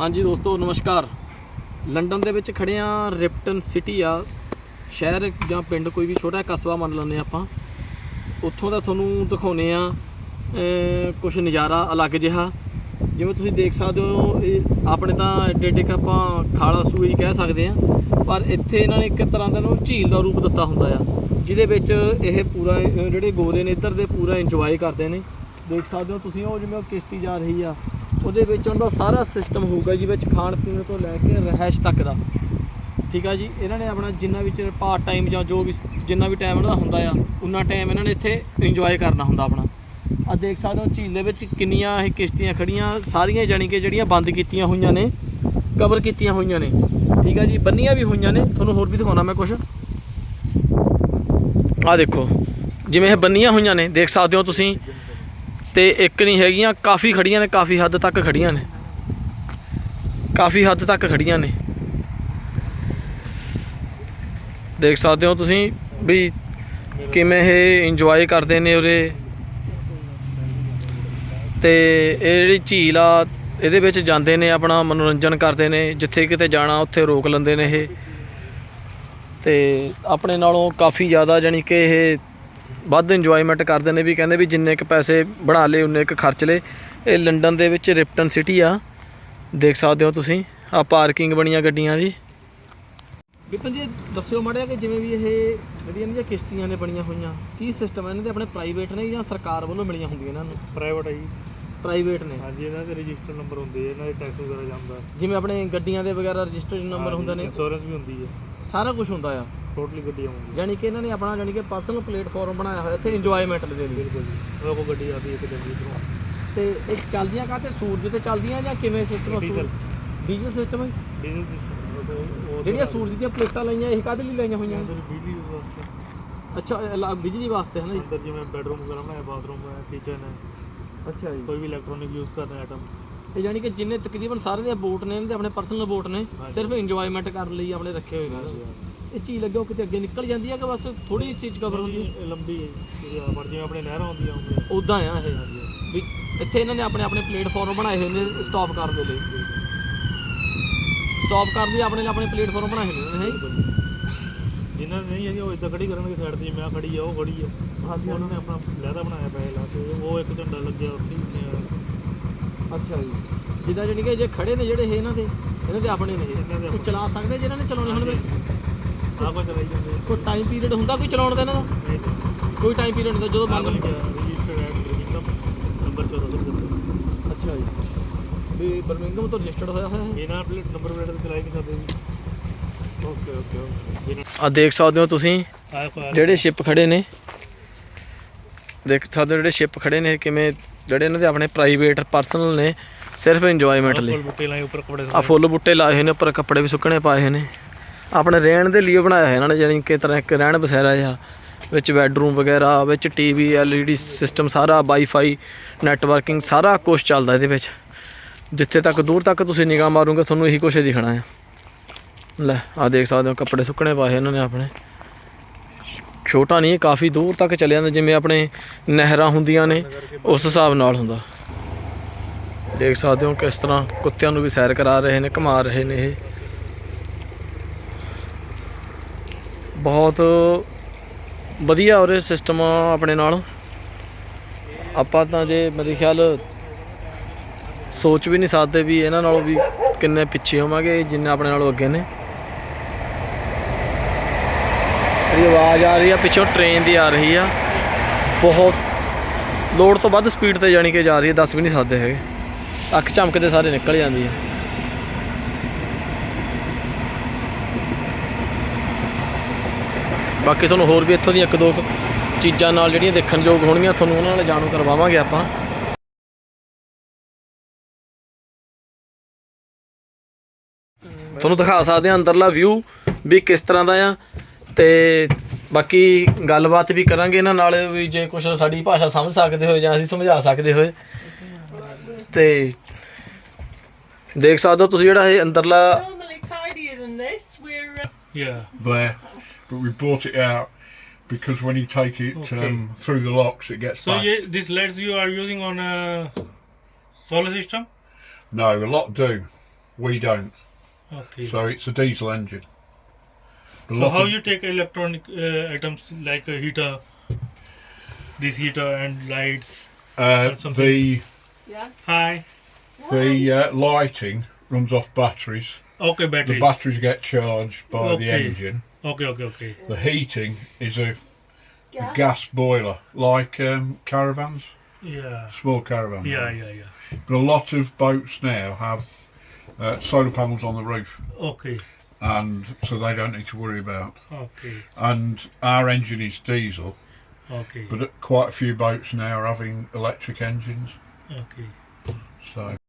ਹਾਂਜੀ ਦੋਸਤੋ, ਨਮਸਕਾਰ। ਲੰਡਨ ਦੇ ਵਿੱਚ ਖੜੇ ਆ ਰਿਪਟਨ ਸਿਟੀ ਆ। ਸ਼ਹਿਰ ਜਾਂ ਪਿੰਡ ਕੋਈ ਵੀ ਛੋਟਾ ਕਸਬਾ ਮੰਨ ਲੈਂਦੇ ਆਪਾਂ। ਉੱਥੋਂ ਦਾ ਤੁਹਾਨੂੰ ਦਿਖਾਉਨੇ ਆ ਕੁਝ ਨਜ਼ਾਰਾ ਅਲੱਗ ਜਿਹਾ। ਜਿਵੇਂ ਤੁਸੀਂ ਦੇਖ ਸਕਦੇ ਹੋ, ਇਹ ਆਪਣੇ ਤਾਂ ਏਡੇ ਆਪਾਂ ਖਾਲਾ ਸੂਈ ਕਹਿ ਸਕਦੇ ਆ ਪਰ ਇੱਥੇ ਇਹਨਾਂ ਨੇ ਇੱਕ ਤਰ੍ਹਾਂ ਦਾ ਨੂੰ ਝੀਲ ਦਾ ਰੂਪ ਦਿੱਤਾ ਹੁੰਦਾ ਆ। ਜਿਹਦੇ ਵਿੱਚ ਇਹ ਪੂਰਾ ਜਿਹੜੇ ਗੋਰੇ ਨੇ, ਇੱਧਰ ਦੇ ਪੂਰਾ ਇੰਜੋਏ ਕਰਦੇ ਨੇ। ਦੇਖ ਸਕਦੇ ਹੋ ਤੁਸੀਂ, ਉਹ ਜਿਵੇਂ ਉਹ ਕਿਸ਼ਤੀ ਜਾ ਰਹੀ ਆ। ਉਹਦੇ ਵਿੱਚ ਉਹਨਾਂ ਦਾ ਸਾਰਾ ਸਿਸਟਮ ਹੋਊਗਾ ਜੀ ਵਿੱਚ ਖਾਣ ਪੀਣ ਤੋਂ ਲੈ ਕੇ ਰਹਿائش ਤੱਕ ਦਾ। ਠੀਕ ਆ ਜੀ? ਇਹਨਾਂ ਨੇ ਆਪਣਾ ਜਿੰਨਾ ਵਿੱਚ ਪਾਰਟ ਟਾਈਮ ਜਾਂ ਜੋ ਵੀ ਜਿੰਨਾ ਵੀ ਟਾਈਮ ਇਹਨਾਂ ਦਾ ਹੁੰਦਾ ਆ ਉਹਨਾਂ ਟਾਈਮ ਇਹਨਾਂ ਨੇ ਇੱਥੇ ਇੰਜੋਏ ਕਰਨਾ ਹੁੰਦਾ ਆਪਣਾ। ਆ ਦੇਖ ਸਕਦੇ ਹੋ ਝੀਲ ਦੇ ਵਿੱਚ ਕਿੰਨੀਆਂ ਇਹ ਕਿਸ਼ਤੀਆਂ ਖੜੀਆਂ ਸਾਰੀਆਂ ਜਾਨੀ ਕਿ ਜਿਹੜੀਆਂ ਬੰਦ ਕੀਤੀਆਂ ਹੋਈਆਂ ਨੇ ਕਵਰ ਕੀਤੀਆਂ ਹੋਈਆਂ ਨੇ। ਠੀਕ ਆ ਜੀ? ਬੰਨੀਆਂ ਵੀ ਹੋਈਆਂ ਨੇ। ਤੁਹਾਨੂੰ ਹੋਰ ਵੀ ਦਿਖਾਉਣਾ ਮੈਂ ਕੁਝ ਆ ਦੇਖੋ, ਜਿਵੇਂ ਇਹ ਬੰਨੀਆਂ ਹੋਈਆਂ ਨੇ, ਦੇਖ ਸਕਦੇ ਹੋ ਤੁਸੀਂ। ਤੇ ਇੱਕ ਨਹੀਂ ਹੈਗੀਆਂ, ਕਾਫੀ ਖੜੀਆਂ ਨੇ, ਕਾਫੀ ਹੱਦ ਤੱਕ ਖੜੀਆਂ ਨੇ। ਕਾਫੀ ਹੱਦ ਤੱਕ ਖੜੀਆਂ ਨੇ। ਦੇਖ ਸਕਦੇ ਹੋ ਤੁਸੀਂ ਵੀ ਕਿਵੇਂ ਇਹ ਇੰਜੋਏ ਕਰਦੇ ਨੇ ਉਰੇ। ਤੇ ਇਹ ਜਿਹੜੀ ਝੀਲ ਆ, ਇਹਦੇ ਵਿੱਚ ਜਾਂਦੇ ਨੇ, ਆਪਣਾ ਮਨੋਰੰਜਨ ਕਰਦੇ ਨੇ, ਜਿੱਥੇ ਕਿਤੇ ਜਾਣਾ, ਉੱਥੇ ਰੋਕ ਲੈਂਦੇ ਨੇ ਇਹ। ਤੇ ਆਪਣੇ ਨਾਲੋਂ ਕਾਫੀ ਜ਼ਿਆਦਾ ਜਾਣੀ ਕਿ ਇਹ ਵੱਧ ਇੰਜੋਇਮੈਂਟ ਕਰਦੇ ਨੇ ਵੀ ਕਹਿੰਦੇ ਵੀ ਜਿੰਨੇ ਕ ਪੈਸੇ ਬਣਾ ਲਏ ਉਨੇ ਕ ਖਰਚ ਲਏ। ਇਹ ਲੰਡਨ ਦੇ ਵਿੱਚ ਰਿਪਟਨ ਸਿਟੀ ਆ। ਦੇਖ ਸਕਦੇ ਹੋ ਤੁਸੀਂ। ਆ ਪਾਰਕਿੰਗ ਬਣੀਆਂ ਗੱਡੀਆਂ ਦੀ ਵਿਪਨ ਜੀ ਦੱਸਿਓ ਮਾੜਿਆ ਕਿ ਜਿਵੇਂ ਵੀ ਇਹ ਜਿਹੜੀਆਂ ਦੀਆਂ ਕਿਸ਼ਤੀਆਂ ਨੇ ਬਣੀਆਂ ਹੋਈਆਂ ਕੀ ਸਿਸਟਮ ਹੈ ਇਹਨਾਂ ਦੇ ਆਪਣੇ ਪ੍ਰਾਈਵੇਟ ਨੇ ਜਾਂ ਸਰਕਾਰ ਵੱਲੋਂ ਮਿਲੀਆਂ ਹੁੰਦੀਆਂ ਇਹਨਾਂ ਨੂੰ? ਪ੍ਰਾਈਵੇਟ ਹੈ ਜੀ। ਪ੍ਰਾਈਵੇਟ ਨੇ। ਹਾਂਜੀ ਇਹਨਾਂ ਦੇ ਰਜਿਸਟਰ ਨੰਬਰ ਹੁੰਦੇ ਆ ਇਹਨਾਂ ਦੇ ਟੈਕਸ ਵਗੈਰਾ ਜਾਂਦਾ। ਜਿਵੇਂ ਆਪਣੇ ਗੱਡੀਆਂ ਦੇ ਵਗੈਰਾ ਰਜਿਸਟਰੇਸ਼ਨ ਨੰਬਰ ਹੁੰਦਾ ਨੇ। ਇੰਸ਼ੋਰੈਂਸ ਵੀ ਹੁੰਦੀ ਹੈ ਸਾਰਾ ਕੁਝ ਹੁੰਦਾ ਆ। ਟੋਟਲੀ ਗੱਡੀਆਂ ਹੁੰਦੀਆਂ ਜਾਣੀ ਕਿ ਇਹਨਾਂ ਨੇ ਆਪਣਾ ਜਾਣੀ ਕਿ ਪਰਸਨਲ ਪਲੇਟਫਾਰਮ ਬਣਾਇਆ ਹੋਇਆ ਇੱਥੇ ਇੰਜੋਇਮੈਂਟ ਦੇ ਲਈ। ਬਿਲਕੁਲ ਜੀ। ਉਹ ਗੱਡੀ ਆਦੀ ਇੱਕ ਦਿਨ ਇਧਰੋਂ। ਤੇ ਇਹ ਚੱਲਦੀਆਂ ਕਾਹਤੇ? ਸੂਰਜ ਤੇ ਚੱਲਦੀਆਂ ਜਾਂ ਕਿਵੇਂ ਸਿਸਟਮ ਡੀਜ਼ਲ ਡੀਜ਼ਲ ਸਿਸਟਮ ਹੈ ਡੀਜ਼ਲ ਸਿਸਟਮ ਉਹ ਜਿਹੜੀਆਂ ਸੂਰਜ ਦੀਆਂ ਪਲੇਟਾਂ ਲਾਈਆਂ ਇਹ ਕਾਹਦੇ ਲਈ ਲਾਈਆਂ ਹੋਈਆਂ? ਬਿਜਲੀ ਵਾਸਤੇ। ਅੱਛਾ ਬਿਜਲੀ ਵਾਸਤੇ ਹੈ ਨਾ ਅੰਦਰ ਜਿਵੇਂ ਬੈਡਰੂਮ ਵਗੈਰਾ ਬਣਾਇਆ ਬਾਥਰੂਮ ਹੈ ਕਿਚਨ ਹੈ। ਅੱਛਾ ਜੀ। ਕੋਈ ਵੀ ਇਲੈਕਟ੍ਰੋਨਿਕ ਯੂਜ਼ ਕਰਨਾ ਆਈਟਮ ਇਹ ਜਾਨੀ ਕਿ ਜਿੰਨੇ ਤਕਰੀਬਨ ਸਾਰੇ ਦੇ ਬੋਟ ਨੇ ਇਹਨਾਂ ਦੇ ਆਪਣੇ ਪਰਸਨਲ ਬੋਟ ਨੇ। ਸਿਰਫ ਇੰਜੋਇਮੈਂਟ ਕਰਨ ਲਈ ਆਪਣੇ ਰੱਖੇ ਹੋਏ ਨੇ। ਇਹ ਚੀਜ਼ ਲੱਗੇ ਕਿਤੇ ਅੱਗੇ ਨਿਕਲ ਜਾਂਦੀ ਹੈ ਕਿ ਬਸ ਥੋੜੀ ਜਿਹੀ ਚੀਜ਼ ਕਵਰ ਹੁੰਦੀ ਹੈ ਲੰਬੀ ਹੈ ਜੀ ਪਰ ਜਿਵੇਂ ਆਪਣੇ ਨਹਿਰਾਂ ਹੁੰਦੀਆਂ ਹੁੰਦੀਆਂ ਉਦਾਂ ਆ ਇਹ। ਵੀ ਇੱਥੇ ਇਹਨਾਂ ਨੇ ਆਪਣੇ ਆਪਣੇ ਪਲੇਟਫਾਰਮ ਬਣਾਏ ਹੋਏ ਨੇ ਸਟਾਪ ਕਰਨ ਦੇ ਲਈ। ਸਟਾਪ ਕਰਨ ਲਈ ਆਪਣੇ ਆਪਣੇ ਪਲੇਟਫਾਰਮ ਬਣਾਏ ਹੋਏ ਨੇ ਹੈ ਜਿਨ੍ਹਾਂ ਨੇ ਨਹੀਂ ਹੈਗੀ ਉਹ ਇਦਾਂ ਖੜੀ ਕਰਨਗੇ ਸਾਈਡ ਤੇ ਜਿਵੇਂ ਆ ਖੜੀ ਆ ਉਹ ਖੜੀ ਆ। ਹਾਂਜੀ ਉਹਨਾਂ ਨੇ ਆਪਣਾ ਲਹਿਦਾ ਬਣਾਇਆ ਪਿਆ ਲਾ ਕੇ ਉਹ ਇੱਕ ਝੰਡਾ ਲੱਗਿਆ ਉੱਥੇ ਹੀ, ਅੱਛਾ ਜੀ। ਜਿੱਦਾਂ ਜਾਨੀ ਕਿ ਜੇ ਖੜੇ ਨੇ ਜਿਹੜੇ ਇਹ ਇਹਨਾਂ ਦੇ ਇਹਨਾਂ ਦੇ ਆਪਣੇ ਨੇ ਇਹਨਾਂ ਦੇ ਇਹ। ਚਲਾ ਸਕਦੇ ਜਿਹਨਾਂ ਨੇ ਚਲਾਉਣੇ ਹੁਣ ਆਹ ਕੋਈ ਚਲਾਈ ਜਾਂਦੇ ਆ। ਕੋਈ ਟਾਈਮ ਪੀਰੀਅਡ ਹੁੰਦਾ ਕੋਈ ਚਲਾਉਣ ਦਾ ਇਹਨਾਂ ਦਾ? ਨਹੀਂ ਕੋਈ ਟਾਈਮ ਪੀਰੀਅਡ ਹੁੰਦਾ ਜਦੋਂ ਆਹ ਮੰਨ ਵਾਲੀ ਲਓ ਰਜਿਸਟਰਡ ਹੈ ਬਰਮਿੰਗਮ ਨੰਬਰ 14 ਅੱਛਾ ਜੀ। ਵੀ ਬਰਮਿੰਗਮ ਤੋਂ ਰਜਿਸਟਰਡ ਹੋਇਆ ਹੋਇਆ ਹੈ ਇਹਨਾਂ ਪਲੇਟ ਨੰਬਰ ਪਲੇਟ ਤੇ ਚਲਾਈ ਨਹੀਂ ਸਕਦੇ ਜੀ। ਓਕੇ ਓਕੇ ਆ ਦੇਖ ਸਕਦੇ ਹੋ ਤੁਸੀਂ ਆਹ ਜਿਹੜੇ ਸ਼ਿਪ ਖੜੇ ਨੇ। ਦੇਖ ਸਕਦੇ ਹੋ ਜਿਹੜੇ ਸ਼ਿਪ ਖੜੇ ਨੇ ਕਿਵੇਂ ਜਿਹੜੇ ਇਹਨਾਂ ਦੇ ਆਪਣੇ ਪ੍ਰਾਈਵੇਟ ਪਰਸਨਲ ਨੇ ਸਿਰਫ ਇੰਜੋਇਮੈਂਟ ਲਈ। ਫੁੱਲ ਬੁੱਟੇ ਲਾਏ ਉੱਪਰ ਕੱਪੜੇ ਆ ਫੁੱਲ ਬੁੱਟੇ ਲਾਏ ਹੋਏ ਨੇ ਉੱਪਰ ਕੱਪੜੇ ਵੀ ਸੁੱਕਣੇ ਪਾਏ ਹੋਏ ਨੇ। ਆਪਣੇ ਰਹਿਣ ਦੇ ਲਈ ਬਣਾਇਆ ਹੋਇਆ ਇਹਨਾਂ ਨੇ ਜਾਨੀ ਕਿ ਤਰ੍ਹਾਂ ਇੱਕ ਰਹਿਣ ਬਸੇਰਾ ਜਿਹਾ ਵਿੱਚ ਬੈੱਡਰੂਮ ਵਗੈਰਾ ਵਿੱਚ ਟੀਵੀ ਐਲਈਡੀ ਸਿਸਟਮ ਸਾਰਾ ਵਾਈਫਾਈ ਨੈਟਵਰਕਿੰਗ ਸਾਰਾ ਕੁਝ ਚੱਲਦਾ ਇਹਦੇ ਵਿੱਚ। ਜਿੱਥੇ ਤੱਕ ਦੂਰ ਤੱਕ ਤੁਸੀਂ ਨਿਗਾਹ ਮਾਰੋਗੇ ਤੁਹਾਨੂੰ ਇਹੀ ਕੁਝ ਦਿਖਣਾ ਹੈ ਲੈ ਆ ਦੇਖ ਸਕਦੇ ਹੋ ਕੱਪੜੇ ਸੁੱਕਣੇ ਪਾਏ ਇਹਨਾਂ ਨੇ ਆਪਣੇ। ਛੋਟਾ ਨਹੀਂ, ਕਾਫੀ ਦੂਰ ਤੱਕ ਚਲੇ ਜਾਂਦਾ, ਜਿਵੇਂ ਆਪਣੇ ਨਹਿਰਾਂ ਹੁੰਦੀਆਂ ਨੇ, ਉਸ ਹਿਸਾਬ ਨਾਲ ਹੁੰਦਾ। ਦੇਖ ਸਕਦੇ ਹੋ ਕਿਸ ਤਰ੍ਹਾਂ ਕੁੱਤਿਆਂ ਨੂੰ ਵੀ ਸੈਰ ਕਰਾ ਰਹੇ ਨੇ, ਘੁਮਾ ਰਹੇ ਨੇ ਇਹ। ਬਹੁਤ ਵਧੀਆ ਉਰੇ ਸਿਸਟਮ ਆਪਣੇ ਨਾਲ। ਆਪਾਂ ਤਾਂ ਜੇ ਮੇਰੇ ਖਿਆਲ ਸੋਚ ਵੀ ਨਹੀਂ ਸਕਦੇ ਵੀ ਇਹਨਾਂ ਨਾਲੋਂ ਵੀ ਕਿੰਨੇ ਪਿੱਛੇ ਹੋਵਾਂਗੇ, ਜਿੰਨੇ ਆਪਣੇ ਨਾਲੋਂ ਅੱਗੇ ਨੇ। ਇਹਦੀ ਆਵਾਜ਼ ਆ ਰਹੀ ਆ, ਪਿੱਛੋਂ ਟ੍ਰੇਨ ਦੀ ਆ ਰਹੀ ਆ। ਬਹੁਤ ਲੋਡ ਤੋਂ ਵੱਧ ਸਪੀਡ ਤੇ ਜਾਣੀ ਕਿ ਜਾ ਰਹੀ ਹੈ ਦੱਸ ਵੀ ਨਹੀਂ ਸਕਦੇ ਹੈਗੇ। ਅੱਖ ਝਮਕਦੇ ਸਾਰੇ ਨਿਕਲ ਜਾਂਦੀ ਹੈ ਬਾਕੀ ਤੁਹਾਨੂੰ ਹੋਰ ਵੀ ਇੱਥੋਂ ਦੀਆਂ ਇੱਕ ਦੋ ਚੀਜ਼ਾਂ ਨਾਲ ਜਿਹੜੀਆਂ ਦੇਖਣ ਯੋਗ ਹੋਣਗੀਆਂ, ਤੁਹਾਨੂੰ ਉਹਨਾਂ ਨਾਲ ਜਾਣੂ ਕਰਵਾਵਾਂਗੇ ਆਪਾਂ। ਤੁਹਾਨੂੰ ਦਿਖਾ ਸਕਦੇ ਹਾਂ ਅੰਦਰਲਾ ਵਿਊ ਵੀ ਕਿਸ ਤਰ੍ਹਾਂ ਦਾ ਆ। ਤੇ ਬਾਕੀ ਗੱਲਬਾਤ ਵੀ ਕਰਾਂਗੇ ਇਹਨਾਂ ਨਾਲ ਵੀ ਜੇ ਕੁਝ ਸਾਡੀ ਭਾਸ਼ਾ ਸਮਝ ਸਕਦੇ ਹੋਏ ਜਾਂ ਅਸੀਂ ਸਮਝਾ ਸਕਦੇ ਹੋਏ ਤੇ ਦੇਖ ਸਕਦੇ ਹੋ ਤੁਸੀਂ ਜਿਹੜਾ ਇਹ ਅੰਦਰਲਾ uh, Yeah. there, but we brought it out because when you take it Okay. um, through the locks, it gets So back. yeah, these LEDs you are using on a solar system? No, a lot do. We don't. Okay. So it's a diesel engine. A So how of- you take electronic uh, items like a heater, this heater and lights? uh, something? the Yeah. Hi. the uh, lighting runs off batteries. Okay, batteries. The batteries. batteries get charged by the Okay. engine. okay, okay, okay. The heating is a, a Gas. gas boiler, like um, caravans, Yeah. small caravans. Yeah, yeah, yeah. But a lot of boats now have uh, solar panels on the roof, Okay, and so they don't need to worry about. okay, And our engine is diesel, okay, but quite a few boats now are having electric engines. okay. So